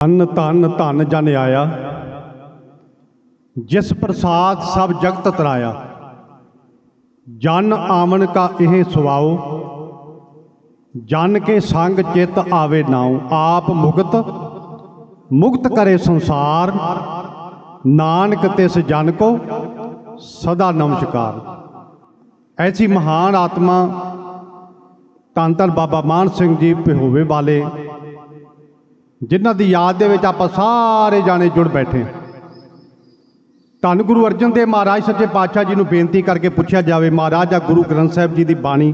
ਧੰਨ ਧੰਨ, ਧਨ ਜਨ ਆਇਆ। ਜਿਸ ਪ੍ਰਸਾਦ ਸਭ ਜਗਤ ਤਰਾਇਆ। ਜਨ ਆਵਨ ਕਾ ਇਹ ਸੁਆਓ। ਜਨ ਕੇ ਸੰਗ ਚਿਤ ਆਵੇ ਨਾਉ। ਆਪ ਮੁਕਤ ਮੁਕਤ ਕਰੇ ਸੰਸਾਰ। ਨਾਨਕ ਤਿਸ ਜਨ ਕੋ ਸਦਾ ਨਮਸਕਾਰ। ਐਸੀ ਮਹਾਨ ਆਤਮਾ ਧੰਨ ਧੰਨ ਬਾਬਾ ਮਾਨ ਸਿੰਘ ਜੀ ਪਿਹੋਵੇ ਵਾਲੇ ਜਿਨ੍ਹਾਂ ਦੀ ਯਾਦ ਦੇ ਵਿੱਚ ਆਪਾਂ ਸਾਰੇ ਜਾਣੇ ਜੁੜ ਬੈਠੇ ਧੰਨ ਗੁਰੂ ਅਰਜਨ ਦੇਵ ਮਹਾਰਾਜ, ਸੱਚੇ ਪਾਤਸ਼ਾਹ ਜੀ ਨੂੰ ਬੇਨਤੀ ਕਰਕੇ ਪੁੱਛਿਆ ਜਾਵੇ, ਮਹਾਰਾਜ ਆ ਗੁਰੂ ਗ੍ਰੰਥ ਸਾਹਿਬ ਜੀ ਦੀ ਬਾਣੀ।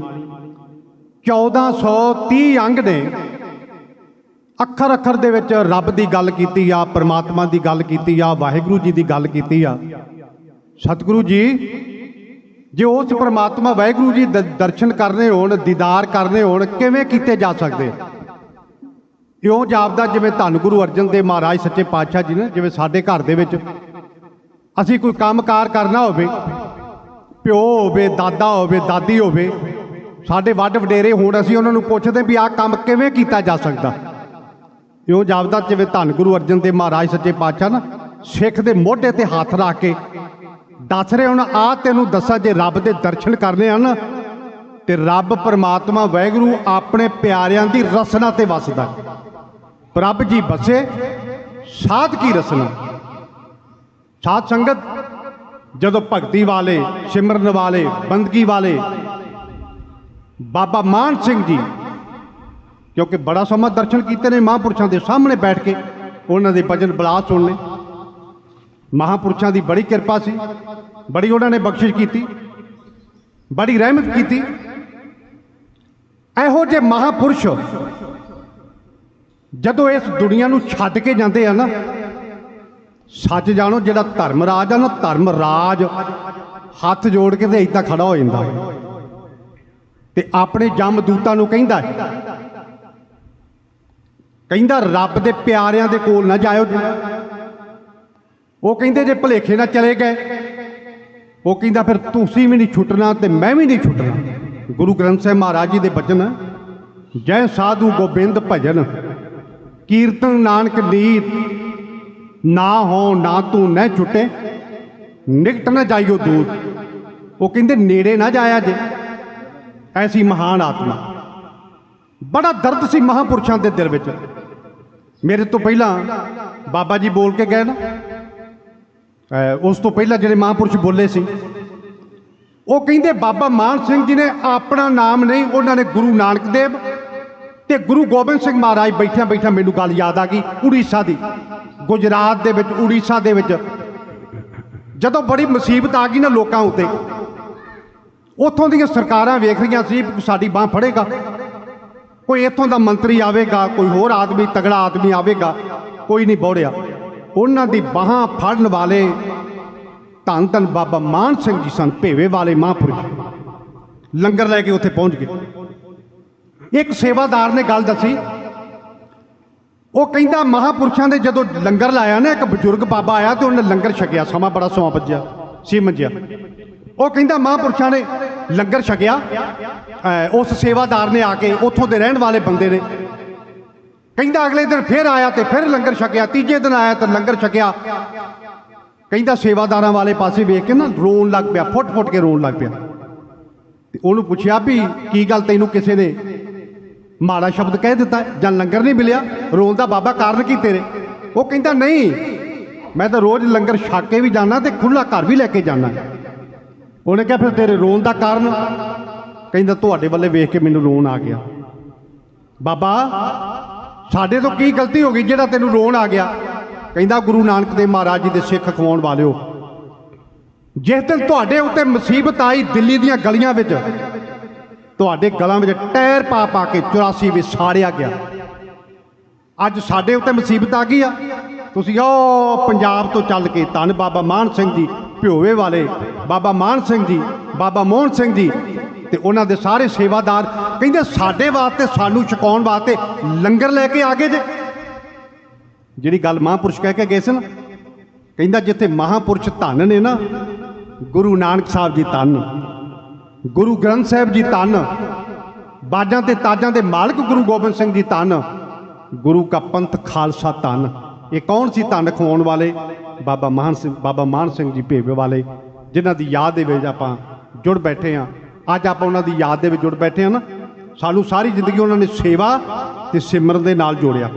1430 ਅੰਗ ਨੇ। ਅੱਖਰ ਅੱਖਰ ਦੇ ਵਿੱਚ ਰੱਬ ਦੀ ਗੱਲ ਕੀਤੀ ਆ, ਪਰਮਾਤਮਾ ਦੀ ਗੱਲ ਕੀਤੀ ਆ, ਵਾਹਿਗੁਰੂ ਜੀ ਦੀ ਗੱਲ ਕੀਤੀ ਆ। ਸਤਿਗੁਰੂ ਜੀ, ਜੇ ਉਸ ਪਰਮਾਤਮਾ ਵਾਹਿਗੁਰੂ ਜੀ ਦਰਸ਼ਨ ਕਰਨੇ ਹੋਣ, ਦੀਦਾਰ ਕਰਨੇ ਹੋਣ, ਕਿਵੇਂ ਕੀਤੇ ਜਾ ਸਕਦੇ? ਇਉਂ ਜਾਪਦਾ ਜਿਵੇਂ ਧੰਨ ਗੁਰੂ ਅਰਜਨ ਦੇਵ ਮਹਾਰਾਜ, ਸੱਚੇ ਪਾਤਸ਼ਾਹ ਜੀ ਨੇ, ਜਿਵੇਂ ਸਾਡੇ ਘਰ ਦੇ ਵਿੱਚ ਅਸੀਂ ਕੋਈ ਕੰਮਕਾਰ ਕਰਨਾ ਹੋਵੇ, ਪਿਓ ਹੋਵੇ, ਦਾਦਾ ਹੋਵੇ, ਦਾਦੀ ਹੋਵੇ, ਸਾਡੇ ਵੱਡ ਵਡੇਰੇ ਹੋਣ, ਅਸੀਂ ਉਹਨਾਂ ਨੂੰ ਪੁੱਛਦੇ ਵੀ ਆਹ ਕੰਮ ਕਿਵੇਂ ਕੀਤਾ ਜਾ ਸਕਦਾ? ਇਉਂ ਜਾਪਦਾ ਜਿਵੇਂ ਧੰਨ ਗੁਰੂ ਅਰਜਨ ਦੇਵ ਮਹਾਰਾਜ, ਸੱਚੇ ਪਾਤਸ਼ਾਹ ਨਾ, ਸਿੱਖ ਦੇ ਮੋਢੇ ਤੇ ਹੱਥ ਰੱਖ ਕੇ ਦੱਸ ਰਹੇ ਹੁਣ ਆ ਤੈਨੂੰ ਦੱਸਾਂ ਜੇ ਰੱਬ ਦੇ ਦਰਸ਼ਨ ਕਰਨੇ ਹਨ, ਤੇ ਰੱਬ ਪਰਮਾਤਮਾ ਵਾਹਿਗੁਰੂ ਆਪਣੇ ਪਿਆਰਿਆਂ ਦੀ ਰਸਨਾ ਤੇ ਵਸਦਾ। ਪ੍ਰਭ ਜੀ ਬਸੇ, ਸਾਧ ਕੀ ਰਸਨਾ? ਸਾਧ ਸੰਗਤ, ਜਦੋਂ ਭਗਤੀ ਵਾਲੇ, ਸਿਮਰਨ ਵਾਲੇ, ਬੰਦਗੀ ਵਾਲੇ, ਬਾਬਾ ਮਾਨ ਸਿੰਘ ਜੀ, ਕਿਉਂਕਿ ਬੜਾ ਸਮਾਂ ਦਰਸ਼ਨ ਕੀਤੇ ਨੇ ਮਹਾਂਪੁਰਸ਼ਾਂ ਦੇ ਸਾਹਮਣੇ ਬੈਠ ਕੇ, ਉਹਨਾਂ ਦੇ ਭਜਨ ਬਲਾ ਸੁਣਨੇ ਮਹਾਂਪੁਰਸ਼ਾਂ ਦੀ ਬੜੀ ਕਿਰਪਾ ਸੀ, ਬੜੀ ਉਹਨਾਂ ਨੇ ਬਖਸ਼ਿਸ਼ ਕੀਤੀ, ਬੜੀ ਰਹਿਮਤ ਕੀਤੀ। ਇਹੋ ਜਿਹੇ ਮਹਾਂਪੁਰਸ਼ ਜਦੋਂ ਇਸ ਦੁਨੀਆ ਨੂੰ ਛੱਡ ਕੇ ਜਾਂਦੇ ਆ ਨਾ, ਸੱਚ ਜਾਣੋ ਜਿਹੜਾ ਧਰਮ ਰਾਜ ਆ ਨਾ, ਧਰਮ ਰਾਜ ਹੱਥ ਜੋੜ ਕੇ ਤੇ ਏਦਾਂ ਖੜਾ ਹੋ ਜਾਂਦਾ। ਤੇ ਆਪਣੇ ਜੰਮ ਦੂਤਾਂ ਨੂੰ ਕਹਿੰਦਾ ਕਹਿੰਦਾ ਰੱਬ ਦੇ ਪਿਆਰਿਆਂ ਦੇ ਕੋਲ ਨਾ ਜਾਇਓ। ਉਹ ਕਹਿੰਦੇ ਜੇ ਭਲੇਖੇ ਨਾਲ ਚਲੇ ਗਏ, ਉਹ ਕਹਿੰਦਾ ਫਿਰ ਤੁਸੀਂ ਵੀ ਨਹੀਂ ਛੁੱਟਣਾ ਤੇ ਮੈਂ ਵੀ ਨਹੀਂ ਛੁੱਟਣਾ। ਗੁਰੂ ਗ੍ਰੰਥ ਸਾਹਿਬ ਮਹਾਰਾਜ ਜੀ ਦੇ ਬਚਨ, ਜੈ ਸਾਧੂ ਗੋਬਿੰਦ ਭਜਨ। ਕੀਰਤਨ ਨਾਨਕ ਨੀਤ। ਨਾ ਹੋ, ਨਾ ਤੂੰ ਨਾ ਛੁੱਟੇ। ਨਿਕਟ ਨਾ ਜਾਈਓ ਦੂਰ ਉਹ ਕਹਿੰਦੇ, ਨੇੜੇ ਨਾ ਜਾਇਆ ਜੇ। ਐਸੀ ਮਹਾਨ ਆਤਮਾ। ਬੜਾ ਦਰਦ ਸੀ ਮਹਾਪੁਰਸ਼ਾਂ ਦੇ ਦਿਲ ਵਿੱਚ। ਮੇਰੇ ਤੋਂ ਪਹਿਲਾਂ ਬਾਬਾ ਜੀ ਬੋਲ ਕੇ ਗਏ ਨਾ। ਉਸ ਤੋਂ ਪਹਿਲਾਂ ਜਿਹੜੇ ਮਹਾਪੁਰਸ਼ ਬੋਲੇ ਸੀ। ਉਹ ਕਹਿੰਦੇ, ਬਾਬਾ ਮਾਨ ਸਿੰਘ ਜੀ ਨੇ ਆਪਣਾ ਨਾਮ ਨਹੀਂ, ਉਹਨਾਂ ਨੇ ਗੁਰੂ ਨਾਨਕ ਦੇਵ ਤੇ ਗੁਰੂ ਗੋਬਿੰਦ ਸਿੰਘ ਮਹਾਰਾਜ ਬੈਠਿਆਂ ਬੈਠਿਆਂ ਮੈਨੂੰ ਗੱਲ ਯਾਦ ਆ ਗਈ, ਉੜੀਸਾ ਦੀ। ਗੁਜਰਾਤ ਦੇ ਵਿੱਚ, ਉੜੀਸਾ ਦੇ ਵਿੱਚ। ਜਦੋਂ ਬੜੀ ਮੁਸੀਬਤ ਆ ਗਈ ਨਾ ਲੋਕਾਂ ਉੱਤੇ, ਉੱਥੋਂ ਦੀਆਂ ਸਰਕਾਰਾਂ ਵੇਖ ਰਹੀਆਂ ਸੀ ਸਾਡੀ ਬਾਹ ਫੜੇਗਾ। ਕੋਈ ਇੱਥੋਂ ਦਾ ਮੰਤਰੀ ਆਵੇਗਾ, ਕੋਈ ਹੋਰ ਆਦਮੀ, ਤਗੜਾ ਆਦਮੀ ਆਵੇਗਾ, ਕੋਈ ਨਹੀਂ ਬੋੜਿਆ। ਉਹਨਾਂ ਦੀ ਬਾਹਾਂ ਫੜਨ ਵਾਲੇ ਧੰਨ ਧੰਨ ਬਾਬਾ ਮਾਨ ਸਿੰਘ ਜੀ ਸਨ, ਭੇਵੇ ਵਾਲੇ ਮਹਾਂਪੁਰਸ਼। ਲੰਗਰ ਲੈ ਕੇ ਉੱਥੇ ਪਹੁੰਚ ਗਏ। ਇੱਕ ਸੇਵਾਦਾਰ ਨੇ ਗੱਲ ਦੱਸੀ। ਉਹ ਕਹਿੰਦਾ, ਮਹਾਪੁਰਸ਼ਾਂ ਦੇ ਜਦੋਂ ਲੰਗਰ ਲਾਇਆ ਨਾ, ਇੱਕ ਬਜ਼ੁਰਗ ਬਾਬਾ ਆਇਆ ਤੇ ਉਹਨੇ ਲੰਗਰ ਛਕਿਆ। ਸਮਾਂ ਬੜਾ ਸਮਾਂ ਵੱਜਿਆ ਸੀ ਮੰਜਿਆ ਉਹ ਕਹਿੰਦਾ, ਮਹਾਪੁਰਸ਼ਾਂ ਨੇ ਲੰਗਰ ਛਕਿਆ। ਉਸ ਸੇਵਾਦਾਰ ਨੇ ਆ ਕੇ ਉੱਥੋਂ ਦੇ ਰਹਿਣ ਵਾਲੇ ਬੰਦੇ ਨੇ ਕਹਿੰਦਾ, ਅਗਲੇ ਦਿਨ ਫਿਰ ਆਇਆ ਤੇ ਫਿਰ ਲੰਗਰ ਛਕਿਆ, ਤੀਜੇ ਦਿਨ ਆਇਆ ਤਾਂ ਲੰਗਰ ਛਕਿਆ। ਕਹਿੰਦਾ, ਸੇਵਾਦਾਰਾਂ ਵਾਲੇ ਪਾਸੇ ਵੇਖ ਕੇ ਨਾ ਰੋਣ ਲੱਗ ਪਿਆ ਫੁੱਟ ਫੁੱਟ ਕੇ ਰੋਣ ਲੱਗ ਪਿਆ। ਤੇ ਉਹਨੂੰ ਪੁੱਛਿਆ ਵੀ, ਕੀ ਗੱਲ ਤੈਨੂੰ ਕਿਸੇ ਨੇ ਮਾੜਾ ਸ਼ਬਦ ਕਹਿ ਦਿੱਤਾ, ਜਾਂ ਲੰਗਰ ਨਹੀਂ ਮਿਲਿਆ ਰੋਣ ਦਾ ਬਾਬਾ ਕਾਰਨ ਕੀ ਤੇਰੇ? ਉਹ ਕਹਿੰਦਾ, ਨਹੀਂ, ਮੈਂ ਤਾਂ ਰੋਜ਼ ਲੰਗਰ ਛਕ ਕੇ ਵੀ ਜਾਣਾ ਤੇ ਖੁੱਲਾ ਘਰ ਵੀ ਲੈ ਕੇ ਜਾਣਾ ਉਹਨੇ ਕਿਹਾ, ਫਿਰ ਤੇਰੇ ਰੋਣ ਦਾ ਕਾਰਨ? ਕਹਿੰਦਾ, ਤੁਹਾਡੇ ਵੱਲੇ ਵੇਖ ਕੇ ਮੈਨੂੰ ਰੋਣ ਆ ਗਿਆ। ਬਾਬਾ, ਸਾਡੇ ਤੋਂ ਕੀ ਗਲਤੀ ਹੋ ਗਈ ਜਿਹੜਾ ਤੈਨੂੰ ਰੋਣ ਆ ਗਿਆ? ਕਹਿੰਦਾ, ਗੁਰੂ ਨਾਨਕ ਦੇਵ ਮਹਾਰਾਜ ਜੀ ਦੇ ਸਿੱਖ ਖਵਾਉਣ ਵਾਲਿਓ, ਜਿਸ ਦਿਨ ਤੁਹਾਡੇ ਉੱਤੇ ਮੁਸੀਬਤ ਆਈ ਦਿੱਲੀ ਦੀਆਂ ਗਲੀਆਂ ਵਿੱਚ ਤੁਹਾਡੇ ਗਲਾਂ ਵਿੱਚ ਟਾਇਰ ਪਾ ਪਾ ਕੇ 84 ਵਿੱਚ ਸਾੜਿਆ ਗਿਆ। ਅੱਜ ਸਾਡੇ ਉੱਤੇ ਮੁਸੀਬਤ ਆ ਗਈ ਆ। ਤੁਸੀਂ ਉਹ ਪੰਜਾਬ ਤੋਂ ਚੱਲ ਕੇ ਧੰਨ ਬਾਬਾ ਮਾਨ ਸਿੰਘ ਜੀ, ਭਿਓਵੇ ਵਾਲੇ, ਬਾਬਾ ਮਾਨ ਸਿੰਘ ਜੀ, ਬਾਬਾ ਮੋਹਨ ਸਿੰਘ ਜੀ ਤੇ ਉਹਨਾਂ ਦੇ ਸਾਰੇ ਸੇਵਾਦਾਰ ਕਹਿੰਦੇ ਸਾਡੇ ਵਾਸਤੇ, ਸਾਨੂੰ ਛਕਾਉਣ ਵਾਸਤੇ ਲੰਗਰ ਲੈ ਕੇ ਆ ਗਏ ਜੇ। ਜਿਹੜੀ ਗੱਲ ਮਹਾਂਪੁਰਸ਼ ਕਹਿ ਕੇ ਗਏ ਸਨ ਕਹਿੰਦਾ ਜਿੱਥੇ ਮਹਾਂਪੁਰਸ਼ ਧੰਨ ਨੇ ਨਾ, ਗੁਰੂ ਨਾਨਕ ਸਾਹਿਬ ਜੀ ਧੰਨ। ਗੁਰੂ ਗ੍ਰੰਥ ਸਾਹਿਬ ਜੀ ਧੰਨ, ਬਾਜਾਂ ਤੇ ਤਾਜਾਂ ਦੇ ਮਾਲਕ ਗੁਰੂ ਗੋਬਿੰਦ ਸਿੰਘ ਜੀ ਧੰਨ, ਗੁਰੂ ਕਾ ਪੰਥ ਖਾਲਸਾ ਧੰਨ। ਇਹ ਕੌਣ ਸੀ ਧੰਨ ਖਵਾਉਣ ਵਾਲੇ? ਬਾਬਾ ਮਾਨ ਸਿੰਘ, ਬਾਬਾ ਮਾਨ ਸਿੰਘ ਜੀ ਭੇਵੇ ਵਾਲੇ, ਜਿਨ੍ਹਾਂ ਦੀ ਯਾਦ ਦੇ ਵਿੱਚ ਆਪਾਂ ਜੁੜ ਬੈਠੇ ਆ ਅੱਜ ਆਪਾਂ ਉਹਨਾਂ ਦੀ ਯਾਦ ਦੇ ਵਿੱਚ ਜੁੜ ਬੈਠੇ ਆ ਨਾ। ਸਾਨੂੰ ਸਾਰੀ ਜ਼ਿੰਦਗੀ ਉਹਨਾਂ ਨੇ ਸੇਵਾ ਤੇ ਸਿਮਰਨ ਦੇ ਨਾਲ ਜੋੜਿਆ।